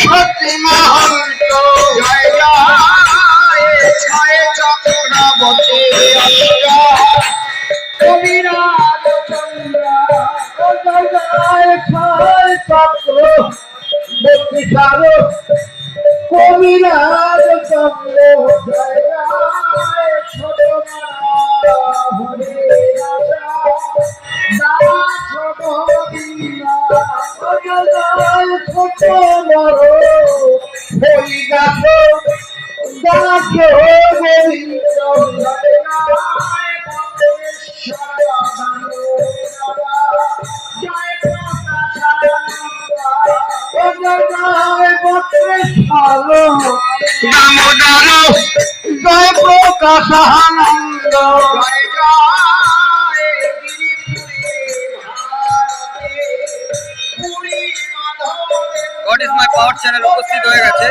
সতী মহন্ত, জয় জয় ছয় চক্রবর্তী কবিরাজ চন্দ্র জয় ছয় চক্র কবিরাজ চন্দ্র জয় জয় Puri God is my power channel উপস্থিত হয়ে গেছে।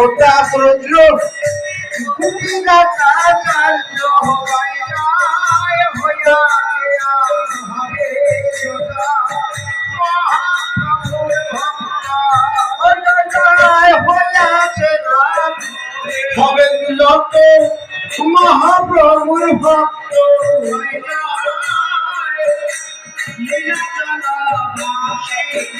রুদ্র গোপীনাথাচার্য হবে বিলত মহাপ্রভুর ভক্ত যত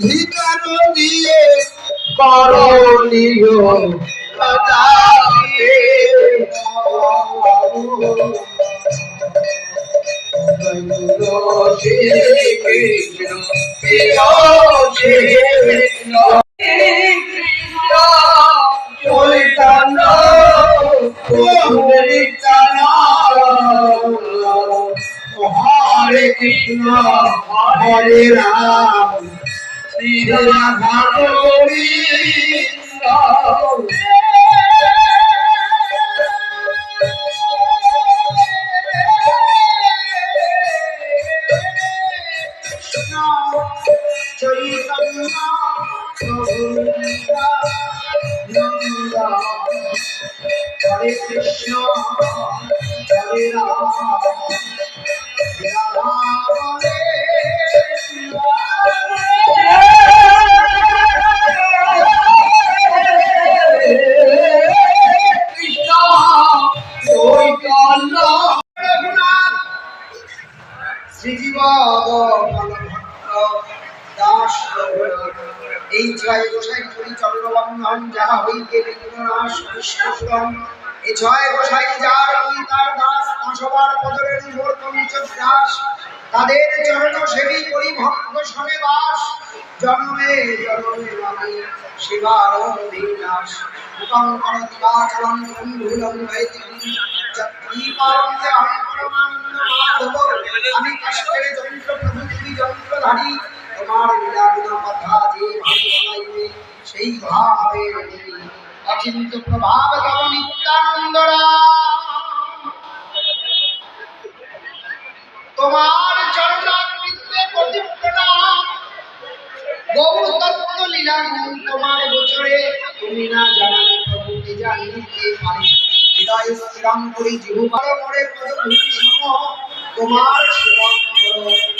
ভিকার দিয়ে করণীয় যাবে। চৈতন্য হরে কৃষ্ণ হরে রাম রাধা হরে কৃষ্ণ চৈতন্য রঘুনাথ শ্রীজীব দাস এই জয় গোসাই করি চন্দ্রবন্ধন যাহা হইতে বিঘ্ননাশ বিশ্বসুরম এ জয় গোসাই যার আমি তার দাস দশবার পদরের মোর পঞ্চম দাস। তাদের চরণ সেবী করি ভক্ত সনে বাস। জন্মে জন্মে আমি শিবার অভিলাষ। মুখং করত্বা চরণ বন্ধুলং তুমি তোমার লীলাগুণ কথা যে ভাবে বলাইবে সেই ভাবে অচিন্ত প্রভাব তব নিত্যানন্দরা। তোমার চরণাকৃত্যে কোটি প্রণাম গৌর তত্ত্ব লীলা তোমার গোচরে, তুমি না জানালে প্রভুকে জানিতে পারে। হৃদয় স্থিরম করি সম তোমার সেবন করো।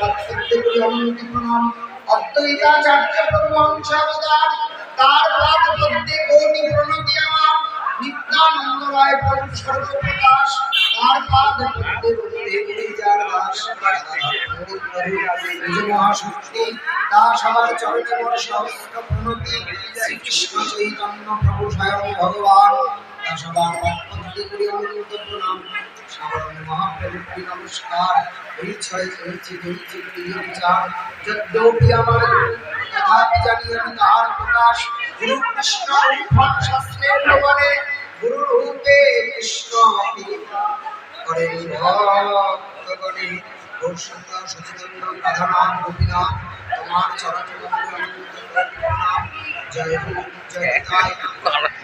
পদ্মে গুরু অনন্ত প্রণাম অদ্বৈতাচার্য প্রভু অংশাবতার তার পাদ পদ্মে কোটি প্রণতি আমার নিত্যানন্দ রায় প্রভু সর্বপ্রকাশ, তার পাদ পদ্মে বন্দে যার দাস নিজ মহাশক্তি দাস আমার চরণে মোর সহস্র প্রণতি, শ্রীকৃষ্ণ চৈতন্য প্রভু স্বয়ং ভগবান সাবরণ গুরু, কৃষ্ণ শাস্ত্রের প্রমাণে গুরু রূপে কৃষ্ণ জয় জয়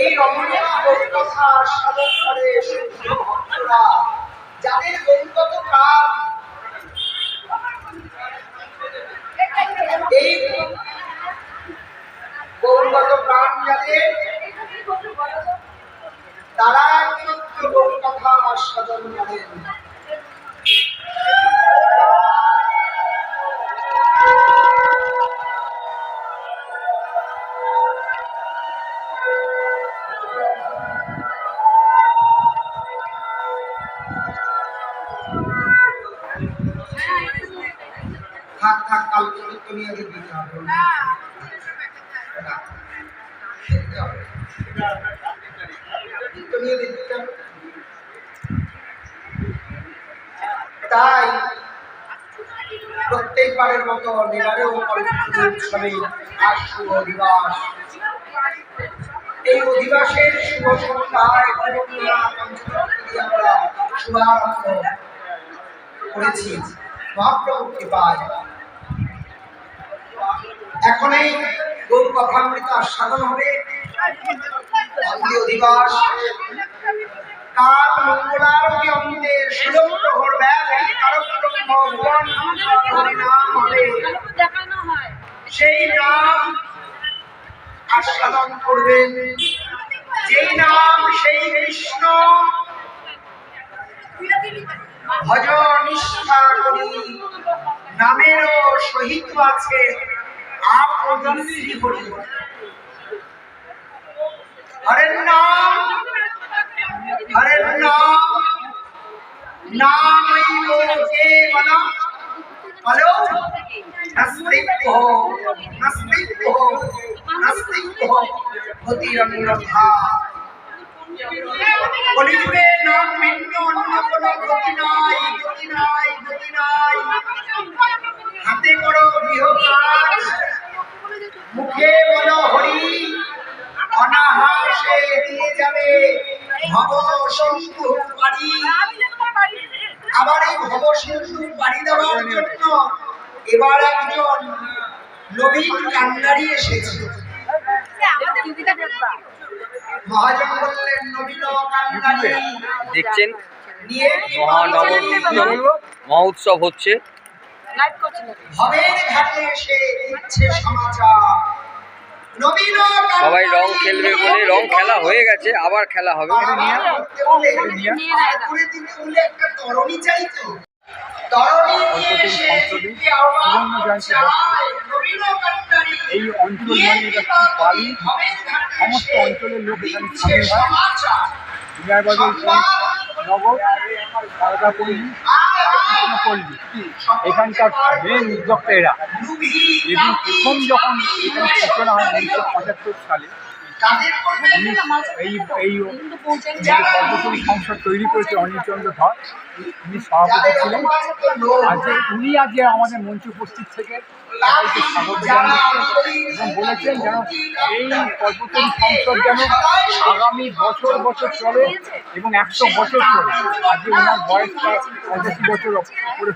এই করে যাদের গৌরগত প্রাণ এই গৌরগত প্রাণ যাদের তারা কিন্তু গৌর কথা সাধন করেন প্রত্যেকবারের মতো এবারেও উৎসবে শুভ এই অধিবাসের শুভ সন্ধ্যায় করুণা করেছি। মহাপ্রভু কৃপায়। এখন এই গৌর কথামৃত আস্বাদন হবে। দিবস কাল মঙ্গলারতি অন্তে ষোলো প্রহর ব্যাপী কারক দেখানো হয় সেই নাম আস্বাদন করবেন। যেই নাম সেই কৃষ্ণ। ভজ করি। নামেরও সহিত আছে আপন হরি। হাতে করো গৃহ মুখে বলো হরি অনাহাসে দিয়ে যাবে ভব সিন্ধু বাড়ি আবার এই ভব সিন্ধু বাড়ি দেওয়ার জন্য এবার একজন নবীন কান্ডারি এসেছে। মহাজন বললেন নবীন কান্ডারি দেখছেন? মহানবমী কীর্তন হচ্ছে। লাইভ করছিলেন ভবের ঘাটে এসে দিচ্ছে সমাচার। নবীন সবাই রং খেলবে বলে রং খেলা হয়ে গেছে আবার খেলা হবে। এই অঞ্চল মানে এটা খুব বালি? সমস্ত অঞ্চলের লোক এখানে সামিল হয় সমাচার। বিজয়বাজার নগর সারদাপল্লী কৃষ্ণপল্লী এখানকার মেন উদ্যোক্তা এরা। এবং প্রথম যখন এখানে সূচনা হয় উনিশশো পঁচাত্তর সালে এই এই সংসদ তৈরি করেছে অনিলচন্দ্র ধর উনি সভাপতি ছিলেন। আজকে উনি আজকে আমাদের মঞ্চ উপস্থিত থেকে এবং বলেছেন যেন এই যেন আগামী বছর বছর চলে এবং একশো বছর চলে আজকে ওনার বয়স প্রায় পঁচাশি বছর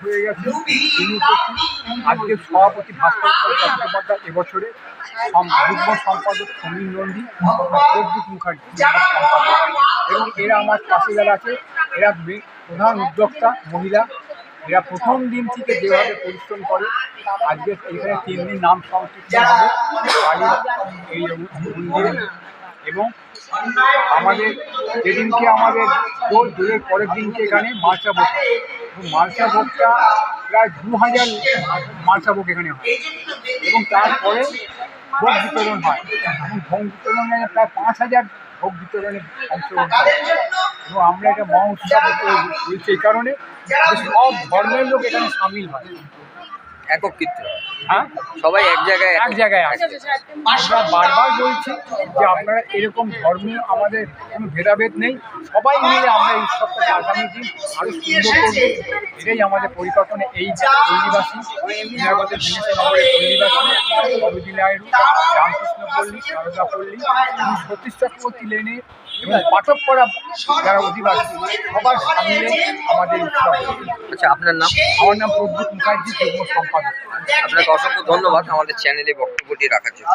হয়ে গেছে তিনি সভাপতি ভাস্কর চট্টোপাধ্যায় এবছরে যুগ্ম সম্পাদক সমীর নন্দী প্রদীপ মুখার্জি এবং এরা আমার পাশে যারা আছে, এরা প্রধান উদ্যোক্তা মহিলা এরা প্রথম দিন থেকে যেভাবে পরিশ্রম করে, আজকে এখানে তিন দিন নাম সংকীর্তন এই এবং আমাদের যেদিনকে আমাদের দোল দোলের পরের দিনকে এখানে মার্চা ভোগ মার্চা ভোগটা প্রায় দু হাজার মার্চা ভোগ এখানে হয়। এবং তারপরে ভোগ বিতরণ হয়। এবং ভোগ বিতরণে প্রায় পাঁচ হাজার ভোগ বিতরণে অংশগ্রহণ এবং আমরা এটা মহা উৎসব সেই কারণে সব ধর্মের লোক এখানে সামিল হয়। একক কীর্তন হ্যাঁ? সবাই এক জায়গায় এক জায়গায় আছে আমরা বারবার বলছি যে আপনারা এরকম ধর্মীয় আমাদের কোনো ভেদাভেদ নেই। সবাই মিলে আমরা এই উৎসবটাকে আগামী দিন আরও সুন্দর করব। এটাই আমাদের পরিকল্পনা। এই পল্লীবাসী বিহারবাদের নগরের পল্লীবাসী সরোজি রামকৃষ্ণ পল্লী সারদা পল্লী সতীশ চক্রবর্তী লেনে এবং করা যারা অধিবাসী সবার সামনে আমাদের উৎসব। আচ্ছা আপনার নাম? আমার নাম প্রদ্যুৎ মুখার্জি যুগ্ম সম্পাদক। আপনাকে অসংখ্য ধন্যবাদ আমাদের চ্যানেলে বক্তব্যটি রাখার জন্য।